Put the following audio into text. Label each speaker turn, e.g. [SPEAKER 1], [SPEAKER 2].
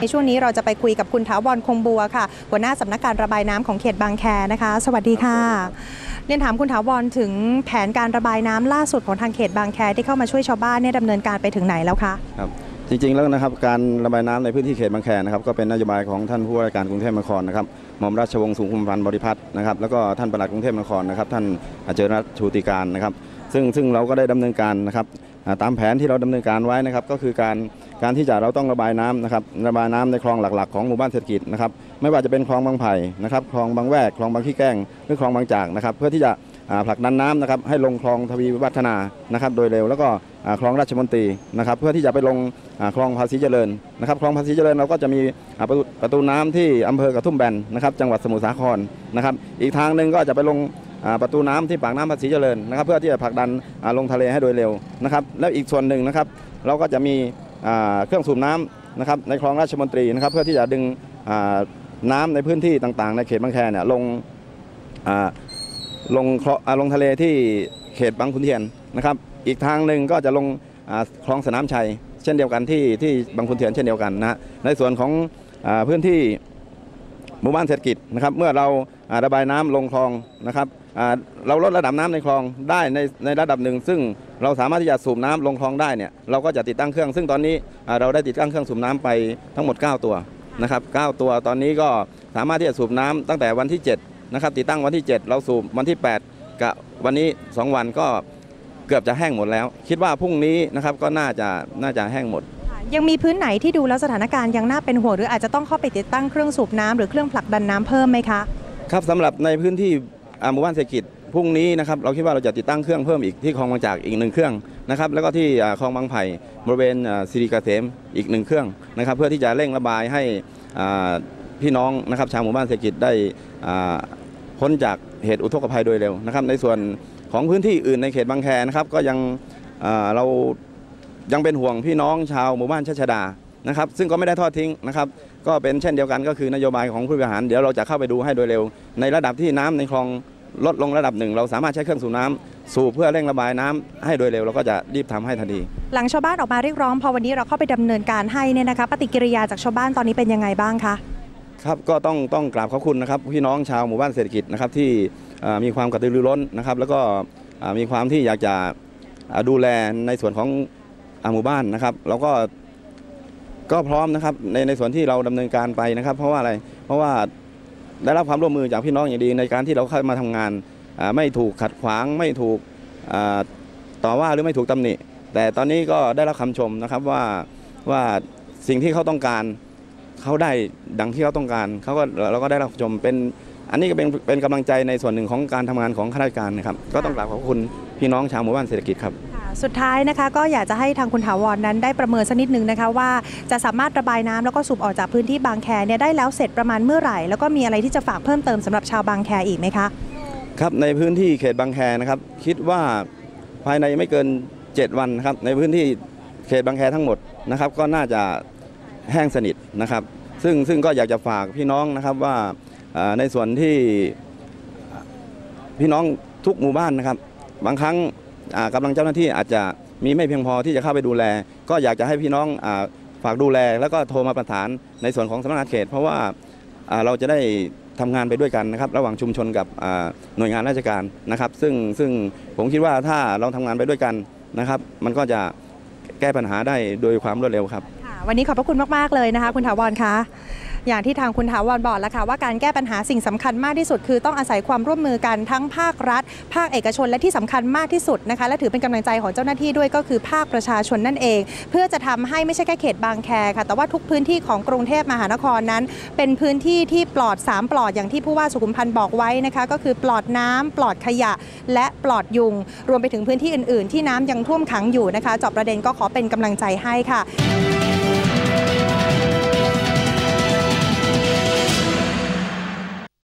[SPEAKER 1] ในช่วงนี้เราจะไปคุยกับคุณถาวรคงบัวค่ะ หัวหน้าสำนักการระบายน้ำของเขตบางแคนะคะ สวัสดีค่ะ เรียนถามคุณถาวรถึงแผนการระบายน้ำล่าสุดของทางเขตบางแคที่เข้ามาช่วยชาวบ้านเนี่ยดำเนินการไปถึงไหนแล้วคะ
[SPEAKER 2] ครับจริงๆแล้วนะครับการระบายน้ำในพื้นที่เขตบางแคนะครับก็เป็นนโยบายของท่านผู้ว่าราชการกรุงเทพมหานครนะครับหม่อมราชวงศ์สุขุมพันธ์บริพัตรนะครับแล้วก็ท่านปลัดกรุงเทพมหานครนะครับท่านเจริญรัตน์ชูติการนะครับซึ่งซึ่งเราก็ได้ดำเนินการนะครับอ่า ตามแผนที่เราดำเนินการไว้นะครับก็คือการการที่จะเราต้องระบายน้ำนะครับระบายน้ำในคลองหลักๆ ของหมู่บ้านเศรษฐกิจนะครับไม่ว่าจะเป็นคลองบางไผ่นะครับคลองบางแวกคลองบางขี้แก้งหรือคลองบางจากนะครับเพื่อที่จะผลักดันน้ำนะครับให้ลงคลองทวีวัฒนานะครับโดยเร็ว แล้วก็คลองราชมนตรีนะครับเพื่อที่จะไปลงคลองภาษีเจริญนะครับคลองภาษีเจริญเราก็จะมีประตูน้ำที่อำเภอกระทุ่มแบนนะครับจังหวัดสมุทรสาครนะครับอีกทางหนึ่งก็จะไปลง ประตูน้ำที่ปากน้ำภาษีเจริญนะครับ เพื่อที่จะผลักดันลงทะเลให้โดยเร็วนะครับ แล้วอีกส่วนหนึ่งนะครับ เราก็จะมีเครื่องสูบน้ำนะครับในคลองราชมนตรีนะครับ เพื่อที่จะดึงน้ำในพื้นที่ต่างๆ ในเขตบางแคเนี่ยลงลงคลองลงทะเลที่เขตบางขุนเทียนนะครับ อีกทางหนึ่งก็จะลงคลองสนามชัย เช่นเดียวกันที่ที่บางขุนเทียนเช่นเดียวกันนะในส่วนของอพื้นที่หมู่บ้านเศรษฐกิจนะครับ เมื่อเราระบายน้ำลงคลองนะครับ เราลดระดับน้ำในคลองได้ในในระดับหนึ่ง ซึ่งเราสามารถที่จะสูบน้ำลงคลองได้เนี่ยเราก็จะติดตั้งเครื่อง ซึ่งตอนนี้อ่าเราได้ติดตั้งเครื่องสูบน้ำไปทั้งหมด 9 ตัวนะครับ9ตัวตอนนี้ก็สามารถที่จะสูบน้ำตั้งแต่วันที่7นะครับติดตั้งวันที่ 7 เราสูบวันที่ 8 กับวันนี้ 2 วันก็เกือบจะแห้งหมดแล้ว คิดว่าพรุ่งนี้นะครับก็น่าจะน่าจะแห้งหมด
[SPEAKER 1] ยังมีพื้นไหนที่ดูแล้วสถานการณ์ยังน่าเป็นห่วงหรืออาจจะต้องเข้าไปติดตั้งเครื่องสูบน้ำหรือเครื่องผลักดันน้ำเพิ่มไหมคะ
[SPEAKER 2] ครับสำหรับในพื้นที่อ่า หมู่บ้านเศรษฐกิจพรุ่งนี้นะครับเราคิดว่าเราจะติดตั้งเครื่องเพิ่มอีกที่คลองบางจากอีกหนึ่งเครื่องนะครับแล้วก็ที่คลองบางไผ่บริเวณสิริเกษมอีกหนึ่งเครื่องนะครับเพื่อที่จะเร่งระบายให้พี่น้องนะครับชาวหมู่บ้านเศรษฐกิจได้พ้นจากเหตุอุทกภัยโดยเร็วนะครับ ในส่วนของพื้นที่อื่นในเขตบางแคนะครับก็ยังเรายังเป็นห่วงพี่น้องชาวหมู่บ้านชัชดานะครับซึ่งก็ไม่ได้ทอดทิ้งนะครับก็เป็นเช่นเดียวกันก็คือนโยบายของผู้บริหาร เดี๋ยวเราจะเข้าไปดูให้โดยเร็ว ในระดับที่น้ำในคลอง ลดลงระดับหนึ่งเราสามารถใช้เครื่องสูบน้ำสูบเพื่อเร่งระบายน้ำให้โดยเร็วเราก็จะรีบทำให้ทันที
[SPEAKER 1] หลังชาวบ้านออกมาเรียกร้องพอวันนี้เราเข้าไปดำเนินการให้เนี่ยนะคะปฏิกิริยาจากชาวบ้านตอนนี้เป็นยังไงบ้างคะ
[SPEAKER 2] ครับก็ต้องต้องกราบขอบคุณนะครับพี่น้องชาวหมู่บ้านเศรษฐกิจนะครับที่เอ่อมีความกระตือรือร้นนะครับ แล้วก็เอ่อมีความที่อยากจะเอ่อดูแลในส่วนของอ่าหมู่บ้านนะครับเราก็ก็พร้อมนะครับในในส่วนที่เราดำเนินการไปนะครับ เพราะว่าอะไรเพราะว่า ได้รับความร่วมมือจากพี่น้องอย่างดี ในการที่เราเข้ามาทำงาน ไม่ถูกขัดขวางไม่ถูกต่อว่าหรือไม่ถูกตำหนิ แต่ตอนนี้ก็ได้รับคำชมนะครับว่าว่าสิ่งที่เขาต้องการเขาได้ดังที่เขาต้องการเขาก็เราก็ได้รับชมเป็นอันนี้ก็เป็นเป็นกำลังใจในส่วนหนึ่งของการทำงานของข้าราชการนะครับ ก็ต้องกราบขอบคุณพี่น้องชาวหมู่บ้านเศรษฐกิจครับ
[SPEAKER 1] สุดท้ายนะคะก็อยากจะให้ทางคุณถาวรนั้นได้ประเมินสักนิดนึงนะคะว่าจะสามารถระบายน้ำแล้วก็สูบออกจากพื้นที่บางแคเนี่ยได้แล้วเสร็จประมาณเมื่อไหร่ แล้วก็มีอะไรที่จะฝากเพิ่มเติมสำหรับชาวบางแคอีกไหมคะ
[SPEAKER 2] ครับในพื้นที่เขตบางแคนะครับ คิดว่าภายในไม่เกิน 7 วันนะครับในพื้นที่เขตบางแคทั้งหมดนะครับก็น่าจะแห้งสนิทนะครับ ซึ่งซึ่งก็อยากจะฝากพี่น้องนะครับว่าอ่าในส่วนที่พี่น้องทุกหมู่บ้านนะครับ บางครั้ง อ่ากำลังเจ้าหน้าที่อาจจะมีไม่เพียงพอที่จะเข้าไปดูแล ก็อยากจะให้พี่น้องฝากดูแล แล้วก็โทรมาประสานในส่วนของสำนักงานเขต เพราะว่าเราจะได้ทำงานไปด้วยกันนะครับระหว่างชุมชนกับหน่วยงานราชการนะครับ ซึ่งซึ่งผมคิดว่าถ้าเราทำงานไปด้วยกันนะครับ มันก็จะแก้ปัญหาได้โดยความรวดเร็วครับ
[SPEAKER 1] วันนี้ขอบพระคุณมาก ๆ เลยนะคะ คุณถาวรคะ อย่างที่ทางคุณถาวรบอกแล้วค่ะว่าการแก้ปัญหาสิ่งสำคัญมากที่สุด คือต้องอาศัยความร่วมมือกันทั้งภาครัฐ ภาคเอกชนและที่สำคัญมากที่สุดนะคะและถือเป็นกำลังใจของเจ้าหน้าที่ด้วยก็คือภาคประชาชนนั่นเอง เพื่อจะทำให้ไม่ใช่แค่เขตบางแคค่ะแต่ว่าทุกพื้นที่ของกรุงเทพมหานครนั้น เป็นพื้นที่ที่ปลอด 3 ปลอดอย่างที่ผู้ว่าสุขุมพันธ์บอกไว้นะคะก็คือปลอดน้ำปลอดขยะ และปลอดยุง รวมไปถึงพื้นที่อื่น ๆ ที่น้ำยังท่วมขังอยู่นะคะจอบประเด็นก็ขอเป็นกำลังใจให้ค่ะ